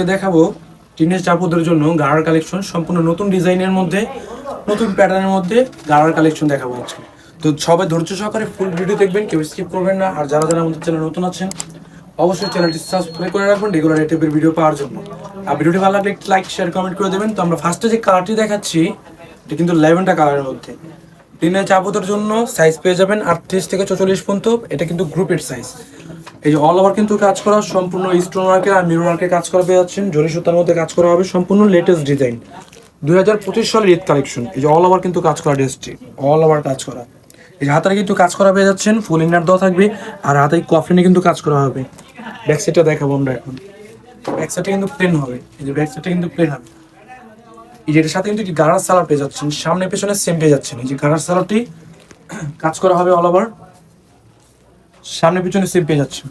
আজকে দেখাবো টিনের চাপুদের জন্য গাড়ার কালেকশন, সম্পূর্ণ নতুন ডিজাইনের মধ্যে, নতুন প্যাটার্নের মধ্যে গাড়ার কালেকশন দেখাবো আজকে। তো সবাই ধৈর্য সহকারে ফুল ভিডিও দেখবেন, কেউ স্কিপ করবেন না। আর যারা যারা আমাদের চ্যানেল নতুন আছেন, অবশ্যই চ্যানেলটি সাবস্ক্রাইব করে রাখবেন রেগুলার টাইপের ভিডিও পাওয়ার জন্য। আর ভিডিওটি ভালো লাগলে লাইক শেয়ার কমেন্ট করে দেবেন। তো আমরা ফার্স্টে যে কালারটি দেখাচ্ছি, এটা কিন্তু লেভেনটা কালারের মধ্যে। টিনের চাপুদের জন্য সাইজ পেয়ে যাবেন আটত্রিশ থেকে চৌচল্লিশ পর্যন্ত, এটা কিন্তু গ্রুপের সাইজ এই যে অল ওভার কিন্তু কাজ করা, সম্পূর্ণ স্টোন ওয়ার্কের আর মিরর ওয়ার্কের কাজ করা পেয়ে যাচ্ছেন। জরি সুতার মধ্যে কাজ করা হবে সম্পূর্ণ লেটেস্ট ডিজাইন দুই হাজার পঁচিশ সালের ঈদ কালেকশন এই যে অল ওভার কিন্তু কাজ করা ড্রেসটি অল ওভার কাজ করা। এই যে হাতারে কিন্তু কাজ করা পেয়ে যাচ্ছেন ফুল ইনার দেওয়া থাকবে। আর হাতে কফলিনে কিন্তু কাজ করা হবে। ব্যাক সাইডটা দেখাবো আমরা এখন। ব্যাক সাইডটা কিন্তু প্লেন হবে। এই যে ব্যাক সাইডটা কিন্তু প্লেন হবে। এই যে এটার সাথে কিন্তু গাড়ার সালার পেয়ে যাচ্ছেন। সামনে পেছনে সেম পেয়ে যাচ্ছেন। এই যে গাড়ার সালারটি কাজ করা হবে অল ওভার সামনে পিছনে সেম পেয়ে যাচ্ছে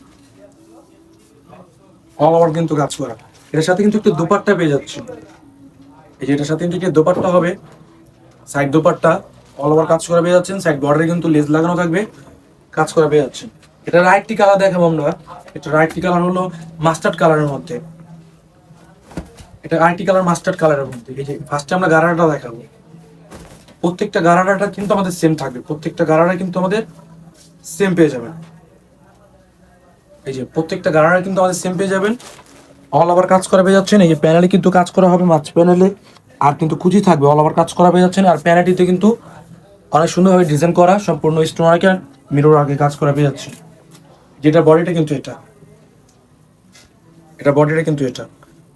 অল ওভার কিন্তু কাজ করা। এটার সাথে কিন্তু একটু দোপাট্টা পেয়ে যাচ্ছে। এই যে এটার সাথে কিন্তু একটু দোপাট্টা হবে। সাইড দোপাট্টা অল ওভার কাজ করা পেয়ে যাচ্ছেন। সাইড বর্ডারে কিন্তু লেজ লাগানো থাকবে। কাজ করা পেয়ে যাচ্ছে এটা রাইটটি কালার দেখাবো আমরা। এটা রাইটটি কালার হলো মাস্টার্ড কালারের মধ্যে। এটা আইটি কালার মাস্টার্ড কালারের মধ্যে। এই যে ফার্স্টে আমরা গারাটা দেখাবো। প্রত্যেকটা গারাটা কিন্তু আমাদের সেম থাকবে। প্রত্যেকটা গারাটা কিন্তু আমাদের সেম পেয়ে যাবেন। এই যে প্রত্যেকটা গারারা কিন্তু আমাদের সেম পেয়ে যাবেন। অল ওভার কাজ করা পেয়ে যাচ্ছেন, এই যে প্যানেলে কিন্তু কাজ করা হবে মাছ প্যানেলে আর কিন্তু কুচি থাকবে অল ওভার কাজ করা পেয়ে যাচ্ছেন। আর প্যানেলটিতে কিন্তু অনেক সুন্দরভাবে ডিজাইন করা, সম্পূর্ণ স্টোন আর্কে মিরর আগে কাজ করা পেয়ে যাচ্ছে যেটা বডিটা কিন্তু এটা। এটা বডিটা কিন্তু এটা।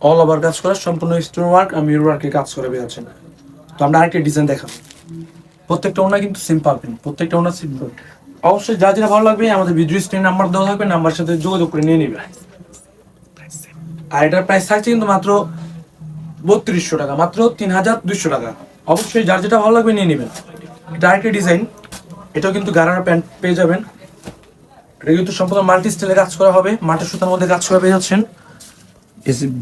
অল ওভার কাজ করা, সম্পূর্ণ স্টোন ওয়ার্ক আর মিরর ওয়ার্কে কাজ করে পেয়ে যাচ্ছেন। তো আমরা আরেকটা ডিজাইন দেখাবো। প্রত্যেকটা ওনা কিন্তু সেম পাবেন, প্রত্যেকটা ওনা সিম্পল অবশ্যই যা যেটা ভালো লাগবে, আমাদের ভিডিও স্ক্রিন নাম্বার দেওয়া থাকবে নাম্বার সাথে যোগাযোগ করে নিয়ে নিবে। আর এটার প্রাইস থাকছে কিন্তু মাত্র বত্রিশশো টাকা, মাত্র তিন হাজার দুইশো টাকা। অবশ্যই যার যেটা ভালো লাগবে নিয়ে নেবেন। এটা আরেকটা ডিজাইন এটাও কিন্তু গারারা প্যান্ট পেয়ে যাবেন। এটা কিন্তু সম্পূর্ণ মাল্টি স্টাইলে কাজ করা হবে, মাটির সুতার মধ্যে কাজ করা পেয়ে যাচ্ছেন।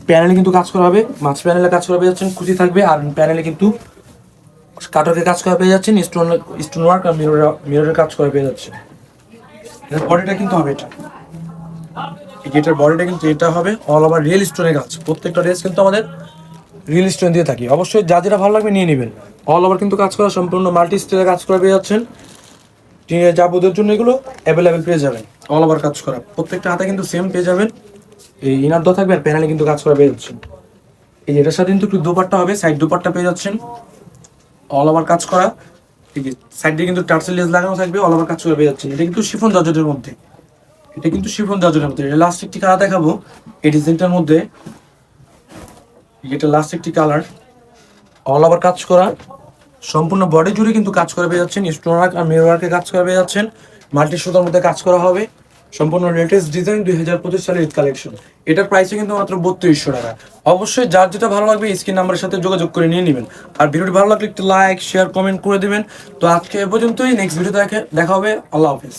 প্যানেলে কিন্তু কাজ করা হবে মাছ প্যানেলে কাজ করা পেয়ে যাচ্ছেন খুশি থাকবে, আর প্যানেলে কিন্তু কাটকের কাজ করা পেয়ে যাচ্ছেন, স্টোন স্টোন ওয়ার্ক আর মিরর, মিররের কাজ করা পেয়ে যাচ্ছেন এটার বডিটা কিন্তু হবে এটা। এটার বডিটা কিন্তু এটা হবে অল ওভার রিয়েল স্টোনের কাজ। প্রত্যেকটা ড্রেস কিন্তু আমাদের রিয়েল স্টোন দিয়ে থাকি। অবশ্যই যা যেটা ভালো লাগবে নিয়ে নেবেন। অল ওভার কিন্তু কাজ করা, সম্পূর্ণ মাল্টি স্টাইলে কাজ করা পেয়ে যাচ্ছেন। যাবতীয় জন্য এগুলো অ্যাভেলেবেল পেয়ে যাবেন। অল ওভার কাজ করা। প্রত্যেকটা হাতে কিন্তু সেম পেয়ে যাবেন। এই ইনার দেওয়া থাকবে আর প্যানেলে কিন্তু কাজ করা পেয়ে যাচ্ছেন। এই এটার সাথে কিন্তু একটু দুপাট্টা হবে সাইড দুপাট্টা পেয়ে যাচ্ছেন। অল ওভার কাজ করা। ঠিক আছে সাইড কিন্তু টার্সেল লেস লাগানো থাকবে অল ওভার কাজ করে পেয়ে যাচ্ছে এটা কিন্তু শিফন জর্জেটের মধ্যে। এটা কিন্তু শিফন জর্জেটের মধ্যে। এটা লাস্ট একটি কালার দেখাবো। এই ডিজাইনটার মধ্যে এটা লাস্ট একটি কালার অল ওভার কাজ করা। সম্পূর্ণ বডি জুড়ে কিন্তু কাজ করে পেয়ে যাচ্ছেন স্টোন ওয়ার্ক আর মিরর ওয়ার্কে কাজ করে পেয়ে যাচ্ছেন মাল্টি সুতার মধ্যে কাজ করা হবে। সম্পূর্ণ লেটেস্ট ডিজাইন দুই হাজার পঁচিশ সালের ঈদ কালেকশন এটার প্রাইসে কিন্তু মাত্র বত্রিশশো টাকা। অবশ্যই যার যেটা ভালো লাগবে স্ক্রিন নাম্বারের সাথে যোগাযোগ করে নিয়ে নেবেন। আর ভিডিওটি ভালো লাগলে একটু লাইক শেয়ার কমেন্ট করে দিবেন। তো আজকে এ পর্যন্তই। নেক্সট ভিডিও দেখে দেখা হবে। আল্লাহ হাফিজ।